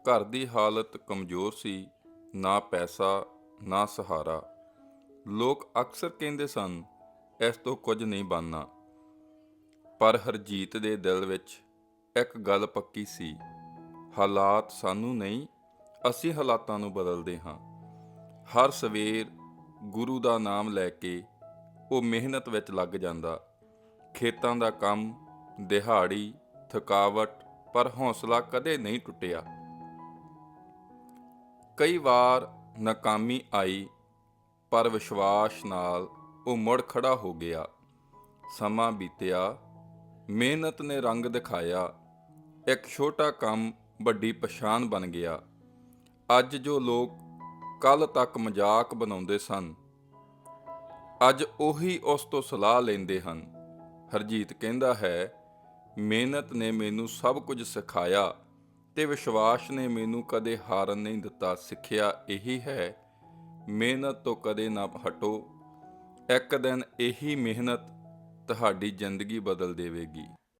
ਘਰ ਦੀ ਹਾਲਤ ਕਮਜ਼ੋਰ ਸੀ, ਨਾ ਪੈਸਾ, ਨਾ ਸਹਾਰਾ। ਲੋਕ ਅਕਸਰ ਕਹਿੰਦੇ ਸਨ, ਇਸ ਤੋਂ ਕੁਝ ਨਹੀਂ ਬਣਨਾ। ਪਰ ਹਰਜੀਤ ਦੇ ਦਿਲ ਵਿੱਚ ਇੱਕ ਗੱਲ ਪੱਕੀ ਸੀ, ਹਾਲਾਤ ਸਾਨੂੰ ਨਹੀਂ, ਅਸੀਂ ਹਾਲਾਤਾਂ ਨੂੰ ਬਦਲਦੇ ਹਾਂ। ਹਰ ਸਵੇਰ ਗੁਰੂ ਦਾ ਨਾਮ ਲੈ ਕੇ ਉਹ ਮਿਹਨਤ ਵਿੱਚ ਲੱਗ ਜਾਂਦਾ। ਖੇਤਾਂ ਦਾ ਕੰਮ, ਦਿਹਾੜੀ, ਥਕਾਵਟ, ਪਰ ਹੌਸਲਾ ਕਦੇ ਨਹੀਂ ਟੁੱਟਿਆ। ਕਈ ਵਾਰ ਨਾਕਾਮੀ ਆਈ, ਪਰ ਵਿਸ਼ਵਾਸ ਨਾਲ ਉਹ ਮੁੜ ਖੜਾ ਹੋ ਗਿਆ। ਸਮਾਂ ਬੀਤਿਆ, ਮਿਹਨਤ ਨੇ ਰੰਗ ਦਿਖਾਇਆ। ਇੱਕ ਛੋਟਾ ਕੰਮ ਵੱਡੀ ਪਛਾਣ ਬਣ ਗਿਆ। ਅੱਜ ਜੋ ਲੋਕ ਕੱਲ ਤੱਕ ਮਜ਼ਾਕ ਬਣਾਉਂਦੇ ਸਨ, ਅੱਜ ਉਹੀ ਉਸ ਤੋਂ ਸਲਾਹ ਲੈਂਦੇ ਹਨ। ਹਰਜੀਤ ਕਹਿੰਦਾ ਹੈ, ਮਿਹਨਤ ਨੇ ਮੈਨੂੰ ਸਭ ਕੁਝ ਸਿਖਾਇਆ। ਤੇ ਵਿਸ਼ਵਾਸ ਨੇ ਮੈਨੂੰ ਕਦੇ ਹਾਰਨ ਨਹੀਂ ਦਿੱਤਾ। ਸਿੱਖਿਆ ਇਹੀ ਹੈ, ਮਿਹਨਤ ਤੋਂ ਕਦੇ ਨਾ ਹਟੋ। ਇੱਕ ਦਿਨ ਇਹੀ ਮਿਹਨਤ ਤੁਹਾਡੀ ਜ਼ਿੰਦਗੀ ਬਦਲ ਦੇਵੇਗੀ।